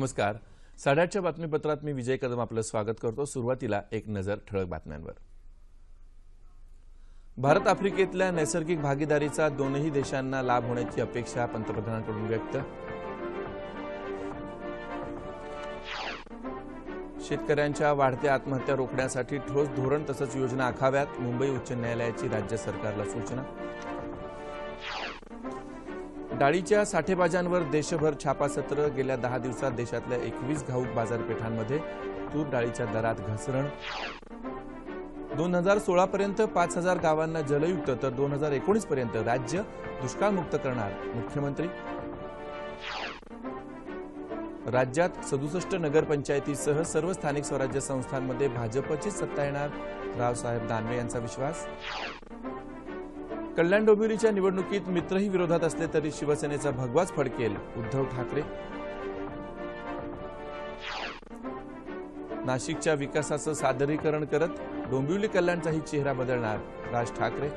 नमस्कार. साडेआठच्या बातमीपत्रात मी विजय कदम आपलं स्वागत करतो. सुरुवातीला एक नजर ठळक बातम्यांवर. भारत आफ्रिकेतल्या नैसर्गिक भागीदारीचा दोनही देशांना लाभ होण्याची अपेक्षा पंतप्रधानांकडून व्यक्त. शेतकऱ्यांच्या वाढत्या आत्महत्या रोखण्यासाठी ठोस धोरण तसंच योजना आखाव्यात. मुंबई उच्च न्यायालयाची राज्य सरकारला सूचना. डाळीच्या साठेबाजांवर देशभर छापासत्र. गेल्या दहा दिवसात देशातल्या एकवीस घाऊक बाजारपेठांमध्ये तूर डाळीच्या दरात घसरण. दोन हजार सोळा पर्यंत पाच हजार गावांना जलयुक्त तर दोन हजार एकोणीस पर्यंत राज्य दुष्काळमुक्त करणार मुख्यमंत्री. राज्यात सदुसष्ट नगरपंचायतीसह सर्व स्थानिक स्वराज्य संस्थांमध्ये भाजपचीच सत्ता येणार रावसाहेब दानवे यांचा विश्वास. कल्याण डोंबिवलीच्या निवडणुकीत मित्रही विरोधात असले तरी शिवसेनेचा भगवाच फडकेल. उद्धव ठाकरे. नाशिकच्या विकासाचं सादरीकरण करत डोंबिवली कल्याणचाही चेहरा बदलणार राज ठाकरे.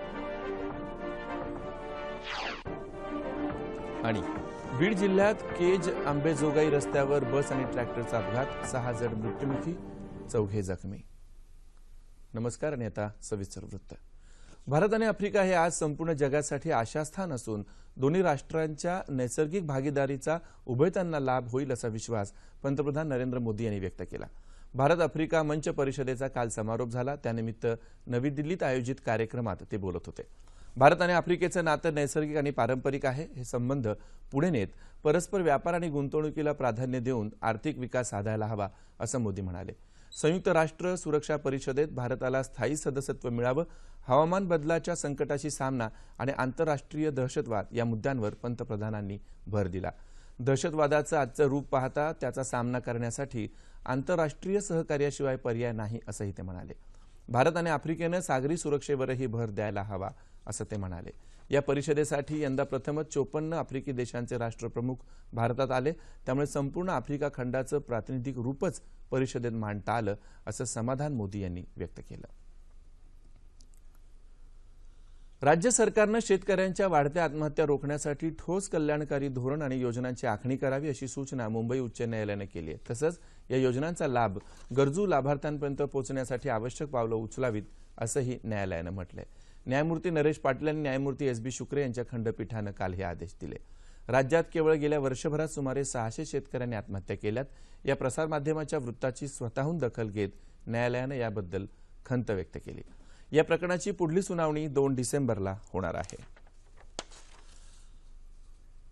आणि बीड जिल्ह्यात केज आंबेजोगाई रस्त्यावर बस आणि ट्रॅक्टरचा अपघात सहा जण मृत्युमुखी चौघे जखमी. नमस्कार आणि आता सविस्तर वृत्त. भारत आणि आफ्रिका हे आज संपूर्ण जगासाठी आशास्थान असून दोन्ही राष्ट्रांच्या नैसर्गिक भागीदारीचा उभयतांना लाभ होईल असा विश्वास पंतप्रधान नरेंद्र मोदी यांनी व्यक्त केला. भारत आफ्रिका मंच परिषदेचा काल समारोप झाला. त्यानिमित्त नवी दिल्लीत आयोजित कार्यक्रमात ते बोलत होते. भारत आणि आफ्रिकेचं नातं नैसर्गिक आणि पारंपरिक आहे. हे संबंध पुढे नेत परस्पर व्यापार आणि गुंतवणुकीला प्राधान्य देऊन आर्थिक विकास साधायला हवा असं मोदी म्हणाले. संयुक्त राष्ट्र सुरक्षा परिषदेत भारताला स्थायी सदस्यत्व मिळावं हवामान बदलाच्या संकटाशी सामना आणि आंतरराष्ट्रीय दहशतवाद या मुद्द्यांवर पंतप्रधानांनी भर दिला. दहशतवादाचं आजचं रूप पाहता त्याचा सामना करण्यासाठी आंतरराष्ट्रीय सहकार्याशिवाय पर्याय नाही असंही ते म्हणाले. भारत आणि आफ्रिकेनं सागरी सुरक्षेवरही भर द्यायला हवा असं ते म्हणाले. या परिषदेसाठी यंदा प्रथमच चोपन्न आफ्रिकी देशांचे राष्ट्रप्रमुख भारतात आले. त्यामुळे संपूर्ण आफ्रिका खंडाचं प्रातिनिधिक रूपच परिषदेत मांडता आलं असं समाधान मोदी यांनी व्यक्त केलं. राज्य सरकारनं शेतकऱ्यांच्या वाढत्या आत्महत्या रोखण्यासाठी ठोस कल्याणकारी धोरण आणि योजनांची आखणी करावी अशी सूचना मुंबई उच्च न्यायालयानं केली आहे. तसंच या योजनांचा लाभ गरजू लाभार्थ्यांपर्यंत पोहोचण्यासाठी आवश्यक पावलं उचलावीत असंही न्यायालयानं म्हटलंय. न्यायमूर्ती नरेश पाटील आणि न्यायमूर्ती एस बी शुक्रे यांच्या खंडपीठानं काल हे आदेश दिले. राज्यात केवळ गेल्या वर्षभरात सुमारे सहाशे शेतकऱ्यांनी आत्महत्या केल्यात. या प्रसारमाध्यमाच्या वृत्ताची स्वतःहून दखल घेत न्यायालयानं याबद्दल खंत व्यक्त केली. या प्रकरणाची पुढली सुनावणी दोन डिसेंबरला होणार आहे.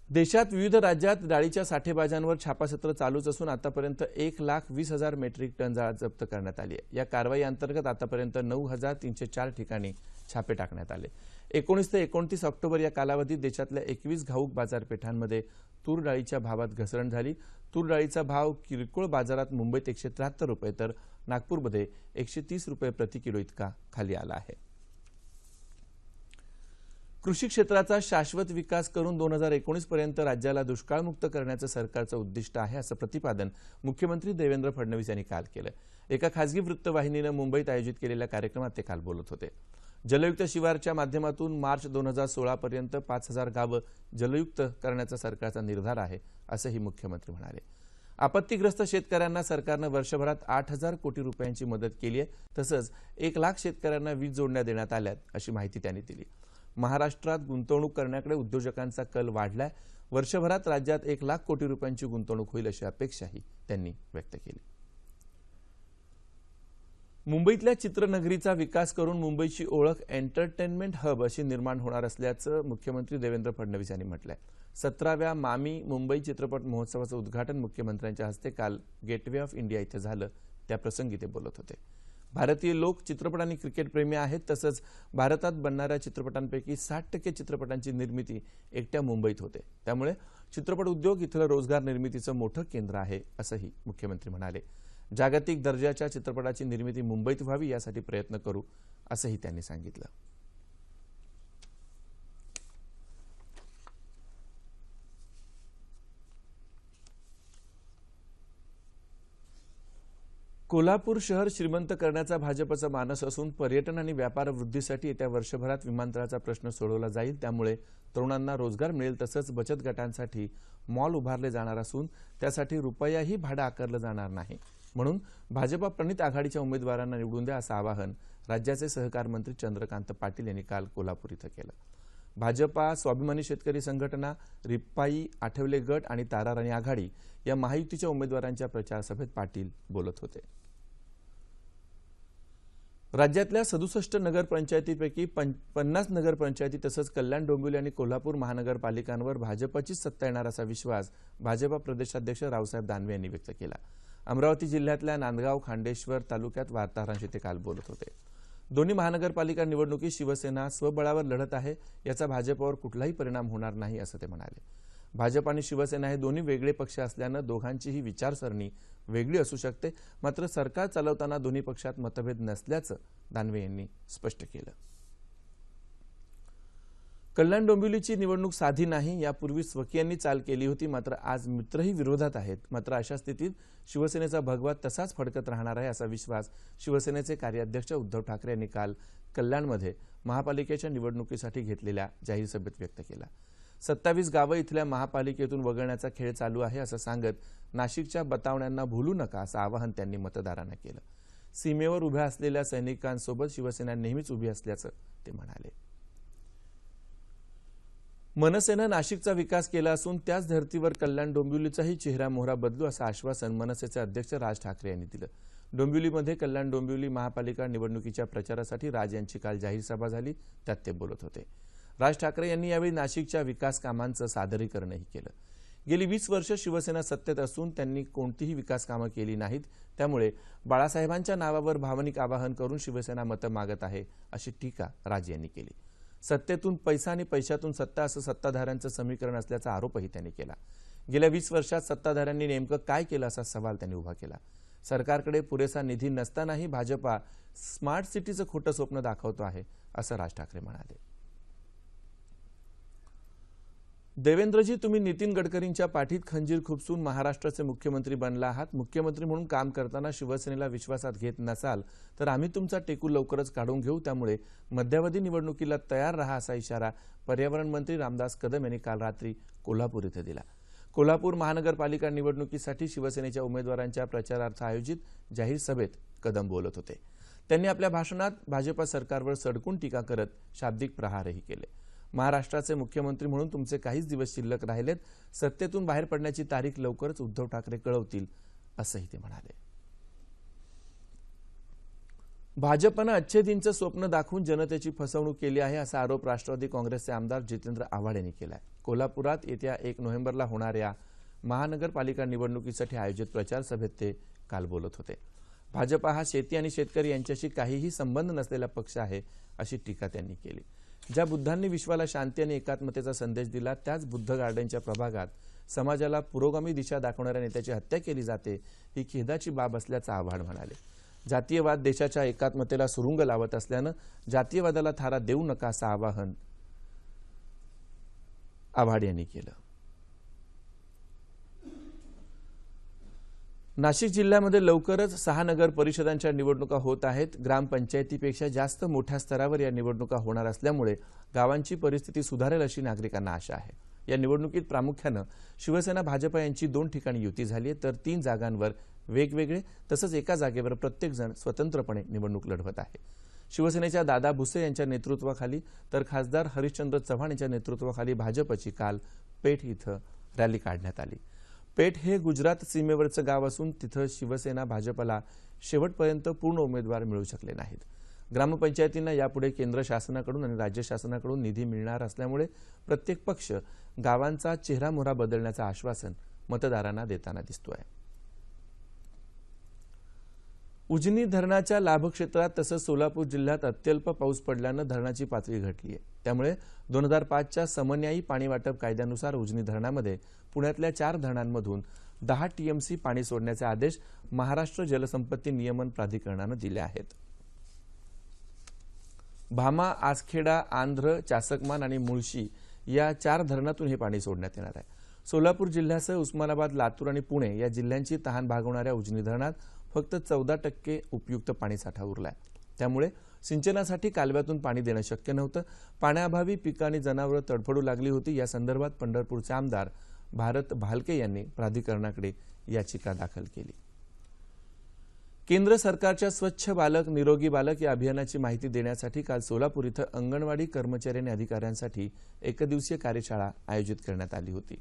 देशात विविध राज्यात डाळीच्या साठेबाजांवर छापासत्र चालूच असून आतापर्यंत एक लाख वीस हजार मेट्रिक टन जाळ जप्त करण्यात आली आहे. या कारवाई अंतर्गत आतापर्यंत नऊ हजार तीनशे चार ठिकाणी छापे टाकण्यात आले. एकोणीस ते एकोणतीस ऑक्टोबर या कालावधीत देशातल्या एकवीस घाऊक बाजारपेठांमध्ये तूर डाळीच्या भावात घसरण झाली. तूर डाळीचा भाव किरकोळ बाजारात मुंबईत एकशे त्र्याहत्तर रुपये तर नागपूरमध्ये एकशे तीस रुपये प्रति किलो इतका खाली आला आहे. कृषी क्षेत्राचा शाश्वत विकास करून दोन हजार एकोणीस पर्यंत राज्याला दुष्काळमुक्त करण्याचं सरकारचं उद्दिष्ट आहे असं प्रतिपादन मुख्यमंत्री देवेंद्र फडणवीस यांनी काल केलं. एका खासगी वृत्तवाहिनीनं मुंबईत आयोजित केलेल्या कार्यक्रमात ते काल बोलत होते. जलयुक्त शिवारच्या माध्यमातून मार्च दोन हजार सोळापर्यंत पाच हजार गावं जलयुक्त करण्याचा सरकारचा निर्धार आहे असंही मुख्यमंत्री म्हणाले. आपत्तीग्रस्त शेतकऱ्यांना सरकारनं वर्षभरात आठ हजार कोटी रुपयांची मदत केली आहे तसंच एक लाख शेतकऱ्यांना वीज जोडण्या देण्यात आल्यात अशी माहिती त्यांनी दिली. महाराष्ट्रात गुंतवणूक करण्याकडे उद्योजकांचा कल वाढलाय. वर्षभरात राज्यात एक लाख कोटी रुपयांची गुंतवणूक होईल अशी अपेक्षाही त्यांनी व्यक्त केली. मुंबईतल्या चित्रनगरीचा विकास करून मुंबईची ओळख एंटरटेनमेंट हब अशी निर्माण होणार असल्याचं मुख्यमंत्री देवेंद्र फडणवीस यांनी म्हटलंय. सतराव्या मामी मुंबई चित्रपट महोत्सवाचं उद्घाटन मुख्यमंत्र्यांच्या हस्ते काल गेटवे ऑफ इंडिया इथं झालं. त्याप्रसंगी ते बोलत होते. भारतीय लोक चित्रपट आणि क्रिकेटप्रेमी आहेत तसंच भारतात बनणाऱ्या चित्रपटांपैकी साठ टक्के चित्रपटांची निर्मिती एकट्या मुंबईत होते. त्यामुळे चित्रपट उद्योग इथलं रोजगार निर्मितीचं मोठं केंद्र आहे असंही मुख्यमंत्री म्हणाले. जागतिक दर्जाच्या चित्रपटाची निर्मिती मुंबईत व्हावी यासाठी प्रयत्न करू असंही त्यांनी सांगितलं. कोल्हापूर शहर श्रीमंत करण्याचा भाजपचा मानस असून पर्यटन आणि व्यापार वृद्धीसाठी येत्या वर्षभरात विमानतळाचा प्रश्न सोडवला जाईल. त्यामुळे तरुणांना रोजगार मिळेल तसंच बचत गटांसाठी मॉल उभारले जाणार असून त्यासाठी रुपयाही भाडं आकारलं जाणार नाही. म्हणून भाजपा प्रणित आघाडीच्या उमेदवारांना निवडून द्या असं आवाहन राज्याचे सहकार मंत्री चंद्रकांत पाटील यांनी काल कोल्हापूर इथं केलं. भाजपा स्वाभिमानी शेतकरी संघटना रिप्पाई आठवले गट आणि ताराराणी आघाडी या महायुतीच्या उमेदवारांच्या प्रचार सभेत पाटील बोलत होते. राज्यातल्या सदुसष्ट नगरपंचायतीपैकी पं पन्नास नगरपंचायती तसंच कल्याण डोंबिवली आणि कोल्हापूर महानगरपालिकांवर भाजपचीच सत्ता येणार असा विश्वास भाजपा प्रदेशाध्यक्ष रावसाहेब दानवे यांनी व्यक्त केला. अमरावती जिल्ह्यातल्या नांदगाव खांडेश्वर तालुक्यात वार्ताहरांशी ते काल बोलत होते. दोन्ही महानगरपालिका निवडणुकीत शिवसेना स्वबळावर लढत आहे याचा भाजपवर कुठलाही परिणाम होणार नाही असं ते म्हणाले. भाजप आणि शिवसेना हे दोन्ही वेगळे पक्ष असल्यानं दोघांचीही विचारसरणी वेगळी असू शकते मात्र सरकार चालवताना दोन्ही पक्षात मतभेद नसल्याचं दानवे यांनी स्पष्ट केलं. कल्याण डोंबिवलीची निवडणूक साधी नाही यापूर्वी स्वकीयांनी चाल केली होती मात्र आज मित्रही विरोधात आहेत. मात्र अशा स्थितीत शिवसेनेचा भगवा तसाच फडकत राहणार आहे असा विश्वास शिवसेनेचे कार्याध्यक्ष उद्धव ठाकरे यांनी काल कल्याणमध्ये महापालिकेच्या निवडणुकीसाठी घेतलेल्या जाहीर सभेत व्यक्त केला. सत्तावीस गावं इथल्या महापालिकेतून वगळण्याचा खेळ चालू आहे असं सांगत नाशिकच्या बतावण्यांना भूलू नका असं आवाहन त्यांनी मतदारांना केलं. सीमेवर उभ्या असलेल्या सैनिकांसोबत शिवसेना नेहमीच उभी असल्याचं ते म्हणाले. मनसेनं नाशिकचा विकास केला असून त्याच धर्तीवर कल्याण डोंबिवलीचाही चेहरा मोहरा बदलू असं आश्वासन मनसेचे अध्यक्ष राज ठाकरे यांनी दिलं. डोंबिवलीमध्ये कल्याण डोंबिवली महापालिका निवडणुकीच्या प्रचारासाठी राज यांची काल जाहीर सभा झाली त्यात ते बोलत होते. राज ठाकरे यांनी यावेळी नाशिकच्या विकास कामांचं सादरीकरणही केलं. गेली वीस वर्ष शिवसेना सत्तेत असून त्यांनी कोणतीही विकास कामं केली नाहीत त्यामुळे बाळासाहेबांच्या नावावर भावनिक आवाहन करून शिवसेना मतं मागत आहे अशी टीका राज यांनी केली. सत्तेतून पैसा आणि पैशातून सत्ता असं सत्ताधाऱ्यांचं समीकरण असल्याचा आरोपही त्यांनी केला. गेल्या वीस वर्षात सत्ताधाऱ्यांनी नेमकं काय केलं असा सवाल त्यांनी उभा केला. सरकारकडे पुरेसा निधी नसतानाही भाजपा स्मार्ट सिटीचं खोटं स्वप्न दाखवतो आहे असं राज ठाकरे म्हणाले. देवेंद्रजी तुम्ही नितीन गडकरींच्या पाठीत खंजीर खुपसून महाराष्ट्राचे मुख्यमंत्री बनला आहात. मुख्यमंत्री म्हणून काम करताना शिवसेनेला विश्वासात घेत नसाल तर आम्ही तुमचा टेकू लवकरच काढून घेऊ. त्यामुळे मध्यावधी निवडणुकीला तयार रहा असा इशारा पर्यावरण मंत्री रामदास कदम यांनी काल रात्री कोल्हापूर इथं दिला. कोल्हापूर महानगरपालिका निवडणुकीसाठी शिवसेनेच्या उमेदवारांच्या प्रचारार्थ आयोजित जाहीर सभेत कदम बोलत होते. त्यांनी आपल्या भाषणात भाजपा सरकारवर सडकून टीका करत शाब्दिक प्रहारही केले. महाराष्ट्राचे मुख्यमंत्री म्हणून तुमचे काहीच दिवस शिल्लक राहिलेत. सत्तेतून बाहेर पडण्याची तारीख लवकरच उद्धव ठाकरे कळवतील असंही ते म्हणाले. भाजपनं अच्छेदींचं स्वप्न दाखवून जनतेची फसवणूक केली आहे असा आरोप राष्ट्रवादी काँग्रेसचे आमदार जितेंद्र आव्हाड यांनी केला आहे कोल्हापुरात येत्या एक नोव्हेंबरला होणाऱ्या महानगरपालिका निवडणुकीसाठी आयोजित प्रचार सभेत ते काल बोलत होते. भाजपा हा शेती आणि शेतकरी यांच्याशी काहीही संबंध नसलेला पक्ष आहे अशी टीका त्यांनी केली. ज्या बुद्धांनी विश्वाला शांती आणि एकात्मतेचा संदेश दिला त्याच बुद्ध गार्डनच्या प्रभागात समाजाला पुरोगामी दिशा दाखवणाऱ्या नेत्याची हत्या केली जाते ही खेदाची बाब असल्याचं आव्हाड म्हणाले. जातीयवाद देशाच्या एकात्मतेला सुरुंग लावत असल्यानं जातीयवादाला थारा देऊ नका असं आवाहन आव्हाड यांनी केलं. नाशिक जिल्ह्यामध्ये लवकरच सहा नगर परिषदांच्या निवडणुका होत आहेत. ग्रामपंचायतीपेक्षा जास्त मोठ्या स्तरावर या निवडणुका होणार असल्यामुळे गावांची परिस्थिती सुधारेल अशी नागरिकांना आशा आहे. या निवडणुकीत प्रामुख्यानं शिवसेना भाजप यांची दोन ठिकाणी युती झाली आहे. तर तीन जागांवर वेगवेगळे तसंच एका जागेवर प्रत्येकजण स्वतंत्रपणे निवडणूक लढवत आहे. शिवसेनेच्या दादा भुसे यांच्या नेतृत्वाखाली तर खासदार हरिश्चंद्र चव्हाण यांच्या नेतृत्वाखाली भाजपची काल पेठ इथं रॅली काढण्यात आली. पेठ हे गुजरात सीमेवरचं गाव असून तिथं शिवसेना भाजपला शेवटपर्यंत पूर्ण उमेदवार मिळू शकले नाहीत. ग्रामपंचायतींना यापुढे केंद्र शासनाकडून आणि राज्य शासनाकडून निधी मिळणार असल्यामुळे प्रत्येक पक्ष गावांचा चेहरामोहरा बदलण्याचं आश्वासन मतदारांना देताना दिसतो आहे उजनी धरणाच्या लाभक्षेत्रात तसंच सोलापूर जिल्ह्यात अत्यल्प पाऊस पडल्यानं धरणाची पातळी घटली आहे त्यामुळे दोन हजार पाचच्या समन्यायी पाणी वाटप कायद्यानुसार उजनी धरणामध्ये पुण्यातल्या चार धरणांमधून दहा टीएमसी पाणी सोडण्याचे आदेश महाराष्ट्र जलसंपत्ती नियमन प्राधिकरणानं दिले आहेत. भामा आसखेडा आंध्र चासकमान आणि मुळशी या चार धरणातून हे पाणी सोडण्यात येणार आहे. सोलापूर जिल्ह्यासह उस्मानाबाद लातूर आणि पुणे या जिल्ह्यांची तहान भागवणाऱ्या उजनी धरणात फक्त चौदा टक्के उपयुक्त पाणीसाठा उरलाय. त्यामुळे सिंचनासाठी कालव्यातून पाणी देणं शक्य नव्हतं. पाण्याअभावी पिकं आणि जनावरं तडफडू लागली होती. या संदर्भात पंढरपूरचे आमदार भारत भालके यांनी प्राधिकरणाकडे याचिका दाखल केली. केंद्र सरकारच्या स्वच्छ बालक निरोगी बालक या अभियानाची माहिती देण्यासाठी काल सोलापूर इथं अंगणवाडी कर्मचारी आणि अधिकाऱ्यांसाठी एकदिवसीय कार्यशाळा आयोजित करण्यात आली होती.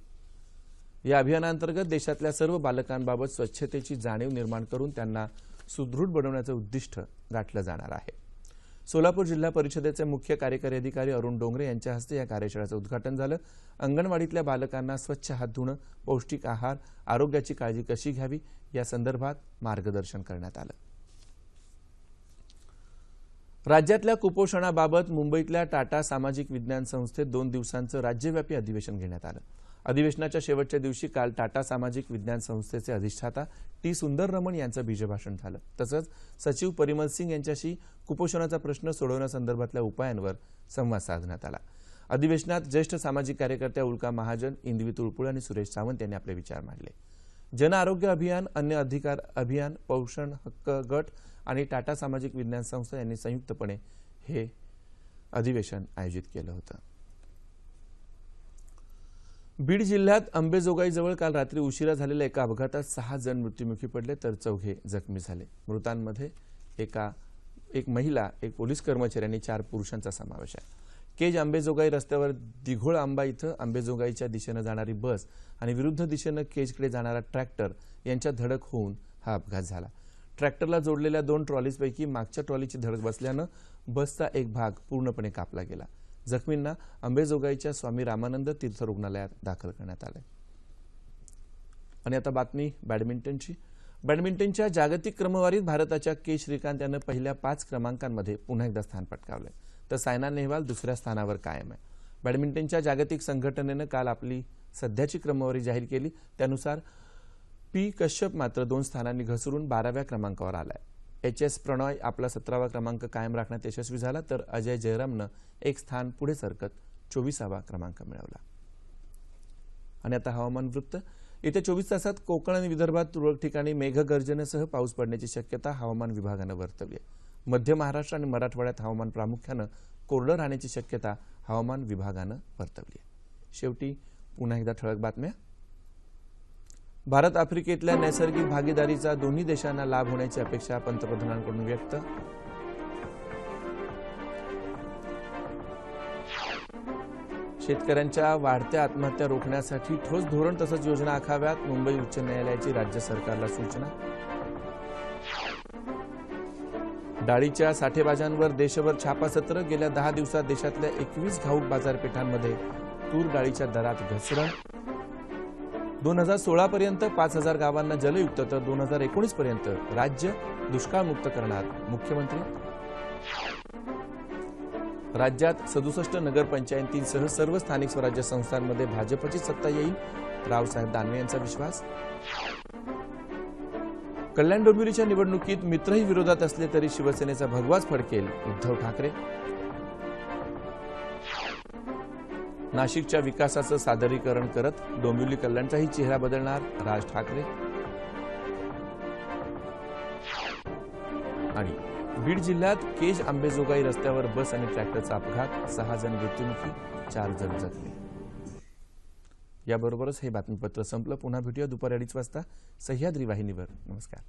या अभियानांतर्गत देशातल्या सर्व बालकांबाबत स्वच्छतेची जाणीव निर्माण करून त्यांना सुदृढ बनवण्याचं उद्दिष्ट गाठलं जाणार आहे. सोलापूर जिल्हा परिषदेचे मुख्य कार्यकारी अधिकारी अरुण डोंगरे यांच्या हस्ते या कार्यशाळेचं उद्घाटन झालं. अंगणवाडीतल्या बालकांना स्वच्छ हात धुणं पौष्टिक आहार आरोग्याची काळजी कशी घ्यावी या संदर्भात मार्गदर्शन करण्यात आलं. राज्यातल्या कुपोषणाबाबत मुंबईतल्या टाटा सामाजिक विज्ञान संस्थेत दोन दिवसांचं राज्यव्यापी अधिवेशन घेण्यात आलं. अधिवेशनाच्या शेवटच्या दिवशी काल टाटा सामाजिक विज्ञान संस्थेचे अधिष्ठाता टी सुंदर रमण यांचं बीजभाषण झालं. तसंच सचिव परिमल सिंग यांच्याशी कुपोषणाचा प्रश्न सोडवण्यासंदर्भातल्या उपायांवर संवाद साधण्यात आला. अधिवेशनात ज्येष्ठ सामाजिक कार्यकर्त्या उल्का महाजन इंदवी तुळपुळ आणि सुरेश सावंत यांनी आपले विचार मांडले. जन आरोग्य अभियान अन्य अधिकार अभियान पोषण हक्क गट आणि टाटा सामाजिक विज्ञान संस्था यांनी संयुक्तपणे हे अधिवेशन आयोजित केलं होतं. बीड जिल्ह्यात अंबेजोगाईजवळ काल रात्री उशिरा झालेल्या एका अपघातात सहा जण मृत्युमुखी पडले तर चौघे जखमी झाले. मृतांमध्ये एका एक महिला एक पोलीस कर्मचारी आणि चार पुरुषांचा समावेश आहे. केज आंबेजोगाई रस्त्यावर दिघोळ आंबा इथं आंबेजोगाईच्या दिशेनं जाणारी बस आणि विरुद्ध दिशेनं केजकडे जाणारा ट्रॅक्टर यांच्या धडक होऊन हा अपघात झाला. ट्रॅक्टरला जोडलेल्या दोन ट्रॉलीजपैकी मागच्या ट्रॉलीची धडक बसल्यानं बसचा एक भाग पूर्णपणे कापला गेला. जखमींना अंबेजोगाईच्या स्वामी रामानंद तीर्थ रुग्णालयात दाखल करण्यात आलं. आणि आता बातमी बॅडमिंटनची. बॅडमिंटनच्या जागतिक क्रमवारीत भारताच्या के. श्रीकांत यानं पहिल्या पाच क्रमांकांमध्ये पुन्हा एकदा स्थान पटकावलंय. तर सायना नेहवाल दुसऱ्या स्थानावर कायम आहे. बॅडमिंटनच्या जागतिक संघटनेनं काल आपली सध्याची क्रमवारी जाहीर केली. त्यानुसार पी. कश्यप मात्र दोन स्थानांनी घसरून बाराव्या क्रमांकावर आलाय. एच. एस. प्रणॉय आपला सतरावा क्रमांक कायम राखण्यात यशस्वी झाला तर अजय जयरामनं एक स्थान पुढे सरकत चोवीसावा क्रमांक मिळवला. आणि आता हवामान वृत्त. येत्या चोवीस तासात कोकण आणि विदर्भात तुरळक ठिकाणी मेघगर्जनेसह पाऊस पडण्याची शक्यता हवामान विभागानं वर्तवली आहे. मध्य महाराष्ट्र आणि मराठवाड्यात हवामान प्रामुख्यानं कोरडं राहण्याची शक्यता हवामान विभागानं वर्तवली आहे. शेवटी पुन्हा एकदा ठळक बातम्या. भारत आफ्रिकेतल्या नैसर्गिक भागीदारीचा दोन्ही देशांना लाभ होण्याची अपेक्षा पंतप्रधानांकडून व्यक्त. शेतकऱ्यांच्या वाढत्या आत्महत्या रोखण्यासाठी ठोस धोरण तसंच योजना आखाव्यात मुंबई उच्च न्यायालयाची राज्य सरकारला सूचना. डाळीच्या साठेबाजांवर देशभर छापासत्र गेल्या दहा दिवसात देशातल्या एकवीस घाऊक बाजारपेठांमध्ये तूर डाळीच्या दरात घसरण. दोन हजार सोळा पर्यंत पाच हजार गावांना जलयुक्त तर दोन हजार एकोणीस पर्यंत राज्य दुष्काळमुक्त करणार मुख्यमंत्री. राज्यात सदुसष्ट नगरपंचायतींसह सर्व स्थानिक स्वराज्य संस्थांमध्ये भाजपची सत्ता येईल रावसाहेब दानवे यांचा विश्वास. कल्याण डोंबिवलीच्या निवडणुकीत मित्रही विरोधात असले तरी शिवसेनेचा भगवाच फडकेल उद्धव ठाकरे. नाशिकच्या विकासाचं सादरीकरण करत डोंबिवली कल्याणचाही चेहरा बदलणार राज ठाकरे. आणि बीड जिल्ह्यात केज आंबेजोगाई रस्त्यावर बस आणि ट्रॅक्टरचा अपघात सहा जण मृत्युमुखी चार जण जखमी. याबरोबरच हे बातमीपत्र संपलं. पुन्हा भेटूया दुपारी अडीच वाजता. सह्याद्री वाहिनीवर. नमस्कार.